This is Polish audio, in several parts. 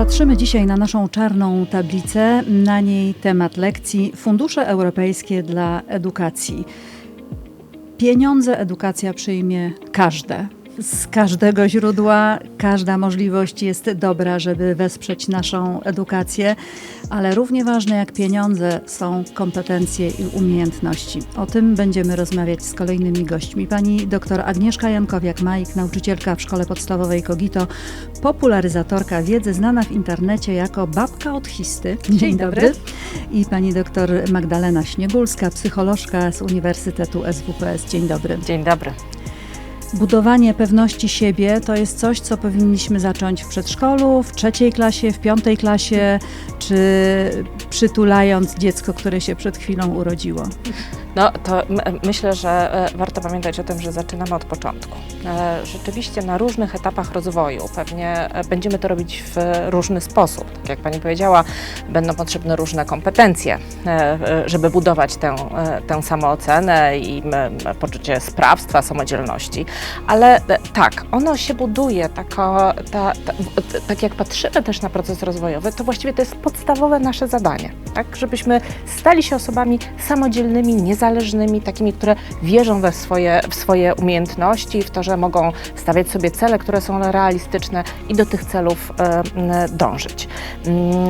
Patrzymy dzisiaj na naszą czarną tablicę. Na niej temat lekcji Fundusze Europejskie dla Edukacji. Pieniądze edukacja przyjmie każde. Z każdego źródła, każda możliwość jest dobra, żeby wesprzeć naszą edukację, ale równie ważne jak pieniądze są kompetencje i umiejętności. O tym będziemy rozmawiać z kolejnymi gośćmi. Pani dr Agnieszka Jankowiak-Majk, nauczycielka w Szkole Podstawowej Kogito, popularyzatorka wiedzy znana w internecie jako babka od histy. Dzień dobry. I pani dr Magdalena Śniegulska, psycholożka z Uniwersytetu SWPS. Dzień dobry. Dzień dobry. Budowanie pewności siebie to jest coś, co powinniśmy zacząć w przedszkolu, w trzeciej klasie, w piątej klasie, czy przytulając dziecko, które się przed chwilą urodziło. No to myślę, że e, warto pamiętać o tym, że zaczynamy od początku. E, rzeczywiście na różnych etapach rozwoju pewnie e, będziemy to robić w różny sposób. Tak jak Pani powiedziała, będą potrzebne różne kompetencje, żeby budować tę, tę samoocenę i poczucie sprawstwa, samodzielności. Ale tak, ono się buduje, tako, ta, ta, tak jak patrzymy też na proces rozwojowy, to właściwie to jest podstawowe nasze zadanie, tak? żebyśmy stali się osobami samodzielnymi, niezależnymi, takimi, które wierzą we swoje, w swoje umiejętności, w to, że mogą stawiać sobie cele, które są realistyczne i do tych celów e, dążyć. Mm,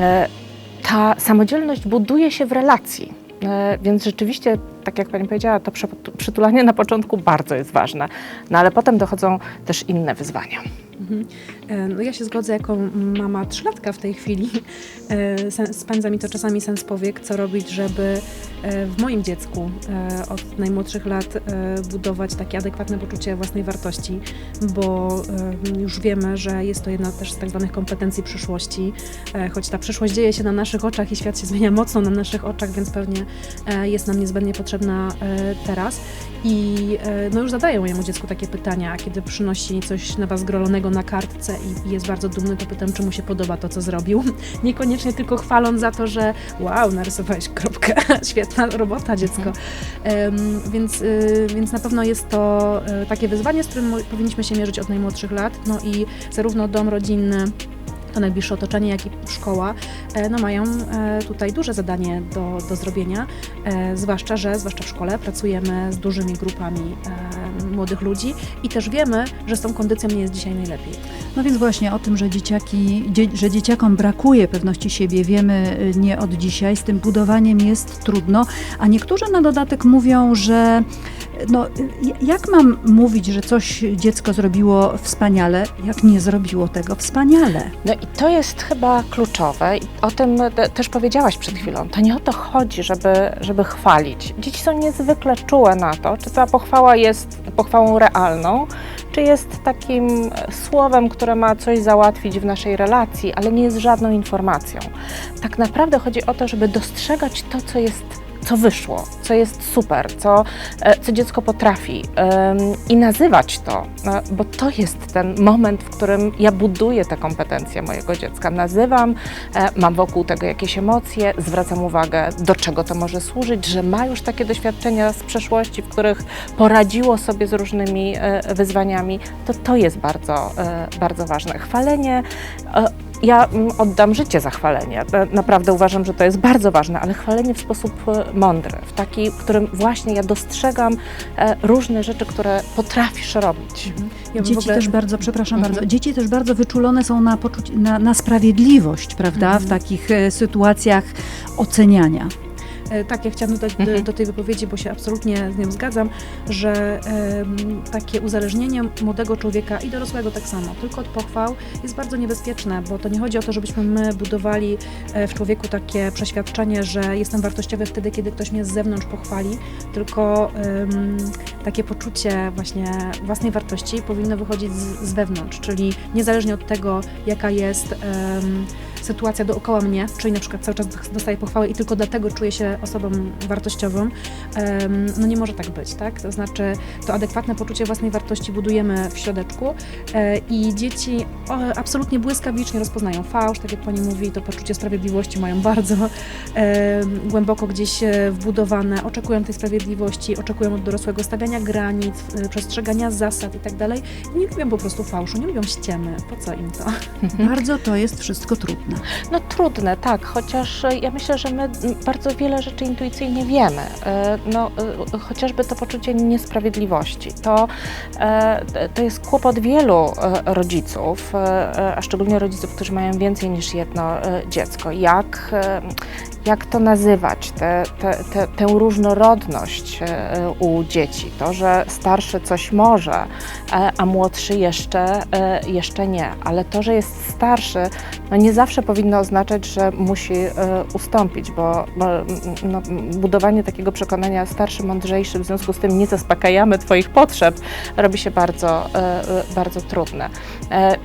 ta samodzielność buduje się w relacji. E, więc rzeczywiście, tak jak Pani powiedziała, to przytulanie na początku bardzo jest ważne, no ale potem dochodzą też inne wyzwania. Mhm. E, no ja się zgodzę, jako mama trzylatka w tej chwili e, spędza mi to czasami sens powiek, co robić, żeby e, w moim dziecku od najmłodszych lat budować takie adekwatne poczucie własnej wartości, bo już wiemy, że jest to jedna też z tak zwanych kompetencji przyszłości, choć ta przyszłość dzieje się na naszych oczach i świat się zmienia mocno na naszych oczach, więc pewnie jest nam niezbędnie potrzebna teraz. I no już zadaję mojemu dziecku takie pytania, kiedy przynosi coś na was grolonego na kartce i jest bardzo dumny, to pytam, czy mu się podoba to, co zrobił. Niekoniecznie tylko chwaląc za to, że wow, narysowałeś kropkę, świetna robota dziecko. Um, więc, y, więc na pewno jest to y, takie wyzwanie, z którym powinniśmy się mierzyć od najmłodszych lat. No i zarówno dom rodzinny, najbliższe otoczenie, jak i szkoła, e, no mają e, tutaj duże zadanie do, do zrobienia, e, zwłaszcza, że zwłaszcza w szkole pracujemy z dużymi grupami młodych ludzi i też wiemy, że z tą kondycją nie jest dzisiaj najlepiej. No więc właśnie o tym, że, dzieciaki, dzie, że dzieciakom brakuje pewności siebie, wiemy nie od dzisiaj. Z tym budowaniem jest trudno, a niektórzy na dodatek mówią, że no, jak mam mówić, że coś dziecko zrobiło wspaniale, jak nie zrobiło tego wspaniale? No i to jest chyba kluczowe o tym też powiedziałaś przed chwilą. To nie o to chodzi, żeby, żeby chwalić. Dzieci są niezwykle czułe na to, czy ta pochwała jest pochwałą realną, czy jest takim słowem, które ma coś załatwić w naszej relacji, ale nie jest żadną informacją. Tak naprawdę chodzi o to, żeby dostrzegać to, co jest co wyszło, co jest super, co, e, co dziecko potrafi i nazywać to, no, bo to jest ten moment, w którym ja buduję te kompetencje mojego dziecka. Nazywam, e, mam wokół tego jakieś emocje, zwracam uwagę, do czego to może służyć, że ma już takie doświadczenia z przeszłości, w których poradziło sobie z różnymi e, wyzwaniami, to to jest bardzo, bardzo ważne. Chwalenie ja mm, oddam życie za chwalenie. Naprawdę uważam, że to jest bardzo ważne, ale chwalenie w sposób e, mądry, w taki, w którym właśnie ja dostrzegam e, różne rzeczy, które potrafisz robić. Mhm. Ja dzieci ogóle... też bardzo, przepraszam mhm. bardzo, dzieci też bardzo wyczulone są na, na, na sprawiedliwość, prawda, mhm. w takich e, sytuacjach oceniania. E, tak, ja chciałam dodać mhm. do, do, tej wypowiedzi, bo się absolutnie z nią zgadzam, że takie uzależnienie młodego człowieka i dorosłego tak samo, tylko od pochwał jest bardzo niebezpieczne, bo to nie chodzi o to, żebyśmy my budowali e, w człowieku takie przeświadczenie, że jestem wartościowy wtedy, kiedy ktoś mnie z zewnątrz pochwali, tylko takie poczucie właśnie własnej wartości powinno wychodzić z, z wewnątrz, czyli niezależnie od tego, jaka jest sytuacja dookoła mnie, czyli na przykład cały czas dostaję pochwały i tylko dlatego czuję się osobą wartościową, no nie może tak być, tak? To znaczy to adekwatne poczucie własnej wartości budujemy w środeczku e, i dzieci absolutnie błyskawicznie rozpoznają fałsz, tak jak pani mówi, to poczucie sprawiedliwości mają bardzo głęboko gdzieś e, wbudowane, oczekują tej sprawiedliwości, oczekują od dorosłego stawiania granic, e, przestrzegania zasad i tak dalej. Nie lubią po prostu fałszu, nie lubią ściemy. Po co im to? Bardzo to jest wszystko trudne. No trudne, tak, chociaż e, ja myślę, że my bardzo wiele rzeczy intuicyjnie wiemy. E, No, e, chociażby to poczucie niesprawiedliwości. To, to jest kłopot wielu rodziców, a szczególnie rodziców, którzy mają więcej niż jedno dziecko. Jak, jak to nazywać, tę te, te, tę różnorodność e, u dzieci? To, że starszy coś może, e, a młodszy jeszcze, e, jeszcze nie. Ale to, że jest starszy, no nie zawsze powinno oznaczać, że musi ustąpić, bo, no, budowanie takiego przekonania starszy, mądrzejszy, w związku z tym nie zaspokajamy Twoich potrzeb, robi się bardzo, bardzo trudne.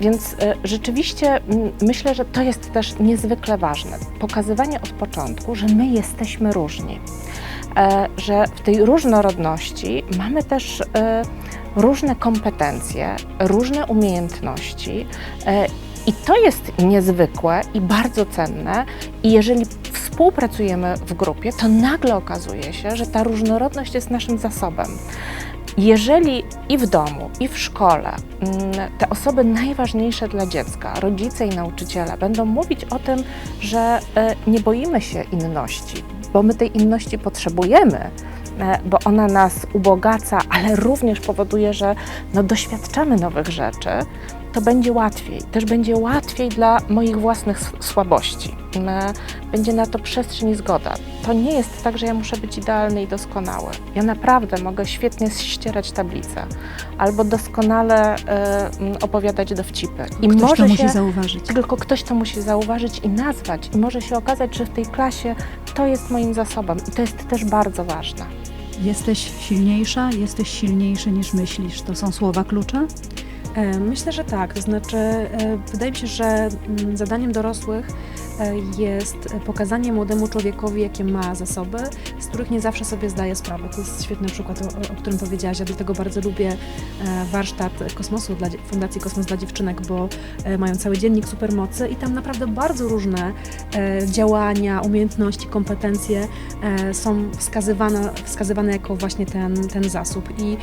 Więc rzeczywiście myślę, że to jest też niezwykle ważne. Pokazywanie od początku, że my jesteśmy różni. E, Że w tej różnorodności mamy też e, różne kompetencje, różne umiejętności e, i to jest niezwykłe i bardzo cenne. I jeżeli współpracujemy w grupie, to nagle okazuje się, że ta różnorodność jest naszym zasobem. Jeżeli i w domu, i w szkole mm, te osoby najważniejsze dla dziecka, rodzice i nauczyciele, będą mówić o tym, że e, nie boimy się inności, bo my tej inności potrzebujemy, bo ona nas ubogaca, ale również powoduje, że no, doświadczamy nowych rzeczy, to będzie łatwiej. Też będzie łatwiej dla moich własnych słabości. E, Będzie na to przestrzeń i zgoda. To nie jest tak, że ja muszę być idealny i doskonały. Ja naprawdę mogę świetnie ścierać tablice albo doskonale e, m, opowiadać dowcipy. I Ktoś może to musi się, zauważyć. tylko ktoś to musi zauważyć i nazwać. I może się okazać, że w tej klasie to jest moim zasobem. I to jest też bardzo ważne. Jesteś silniejsza, jesteś silniejszy niż myślisz. To są słowa klucze? Myślę, że tak. To znaczy, e, wydaje mi się, że mm, zadaniem dorosłych jest pokazanie młodemu człowiekowi, jakie ma zasoby, z których nie zawsze sobie zdaje sprawę. To jest świetny przykład, o, o którym powiedziałaś. Ja dlatego bardzo lubię e, warsztat kosmosu dla, Fundacji Kosmos dla Dziewczynek, bo e, mają cały dziennik supermocy i tam naprawdę bardzo różne e, działania, umiejętności, kompetencje są wskazywane, wskazywane jako właśnie ten, ten zasób. I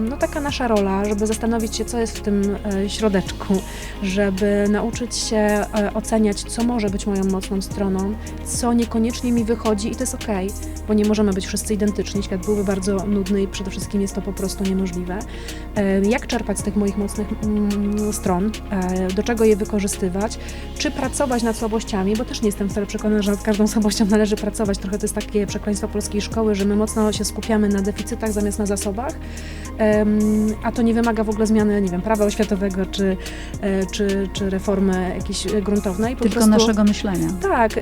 no, taka nasza rola, żeby zastanowić się, co jest w tym środeczku, żeby nauczyć się oceniać, co może być moją mocną stroną, co niekoniecznie mi wychodzi i to jest okej, bo nie możemy być wszyscy identyczni, świat byłby bardzo nudny i przede wszystkim jest to po prostu niemożliwe. E, Jak czerpać z tych moich mocnych mm, stron, e, do czego je wykorzystywać, czy pracować nad słabościami, bo też nie jestem wcale przekonana, że nad każdą słabością należy pracować. Trochę to jest takie przekleństwo polskiej szkoły, że my mocno się skupiamy na deficytach zamiast na zasobach, a to nie wymaga w ogóle zmiany, nie wiem, prawa oświatowego czy, e, czy, czy reformy jakiejś gruntownej. Po Tylko prostu, naszego myślenia. Tak,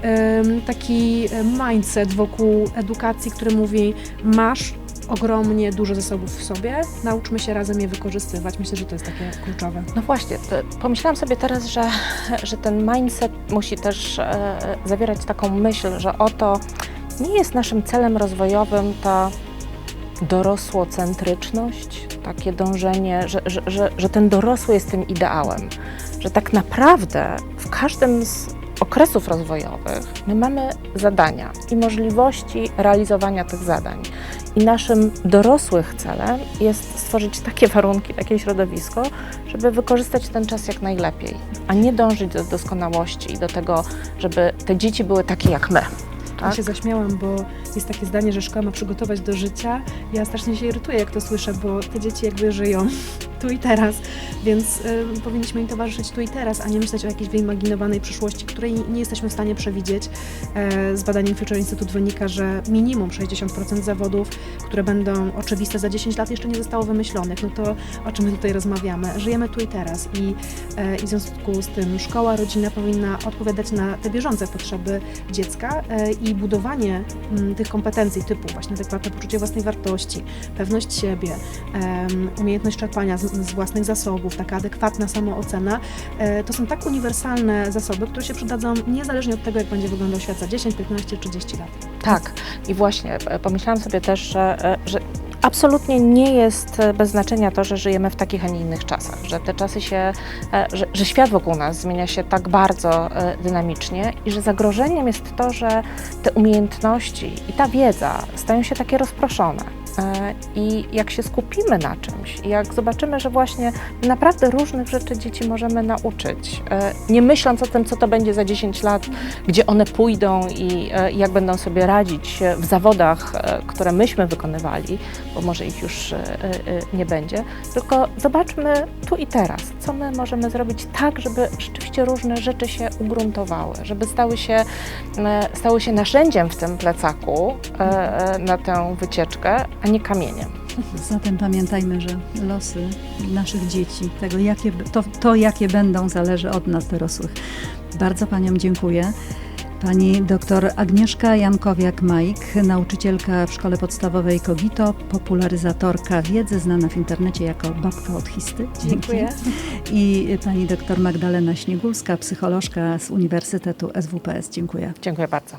taki mindset wokół edukacji, który mówi, masz ogromnie dużo zasobów w sobie, nauczmy się razem je wykorzystywać. Myślę, że to jest takie kluczowe. No właśnie, pomyślałam sobie teraz, że, że ten mindset musi też e, zawierać taką myśl, że oto nie jest naszym celem rozwojowym ta dorosłocentryczność, takie dążenie, że, że, że, że ten dorosły jest tym ideałem, że tak naprawdę w każdym z okresów rozwojowych my mamy zadania i możliwości realizowania tych zadań. I naszym dorosłych celem jest stworzyć takie warunki, takie środowisko, żeby wykorzystać ten czas jak najlepiej, a nie dążyć do doskonałości i do tego, żeby te dzieci były takie jak my. Ja Tak? się zaśmiałam, bo jest takie zdanie, że szkoła ma przygotować do życia. Ja strasznie się irytuję, jak to słyszę, bo te dzieci jakby żyją tu i teraz, więc y, powinniśmy im towarzyszyć tu i teraz, a nie myśleć o jakiejś wyimaginowanej przyszłości, której nie jesteśmy w stanie przewidzieć. E, z badań Future Institute wynika, że minimum 60% zawodów, które będą oczywiste za 10 lat, jeszcze nie zostało wymyślonych. No to o czym my tutaj rozmawiamy? Żyjemy tu i teraz i, e, i w związku z tym szkoła, rodzina powinna odpowiadać na te bieżące potrzeby dziecka e, i budowanie mm, tych kompetencji typu właśnie adekwatne poczucie własnej wartości, pewność siebie, umiejętność czerpania z własnych zasobów, taka adekwatna samoocena, e, to są tak uniwersalne zasoby, które się przydadzą niezależnie od tego, jak będzie wyglądał świat za 10, 15, 30 lat. Tak, i właśnie e, pomyślałam sobie też, że, e, że absolutnie nie jest bez znaczenia to, że żyjemy w takich, a nie innych czasach, że te czasy się, że, że świat wokół nas zmienia się tak bardzo dynamicznie i że zagrożeniem jest to, że te umiejętności i ta wiedza stają się takie rozproszone. E, I jak się skupimy na czymś, jak zobaczymy, że właśnie naprawdę różnych rzeczy dzieci możemy nauczyć, e, nie myśląc o tym, co to będzie za 10 lat, gdzie one pójdą i e, jak będą sobie radzić w zawodach, które myśmy wykonywali, bo może ich już nie będzie, tylko zobaczmy tu i teraz, co my możemy zrobić tak, żeby rzeczywiście różne rzeczy się ugruntowały, żeby stały się, stały się narzędziem w tym plecaku na tę wycieczkę, a nie kamieniem. Zatem pamiętajmy, że losy naszych dzieci, tego jakie, to, to jakie będą, zależy od nas dorosłych. Bardzo Paniom dziękuję. Pani dr Agnieszka Jankowiak-Majk, nauczycielka w szkole podstawowej Kogito, popularyzatorka wiedzy, znana w internecie jako babka od histy. Dzięki. I pani dr Magdalena Śniegulska, psycholożka z Uniwersytetu SWPS. Dziękuję. Dziękuję bardzo.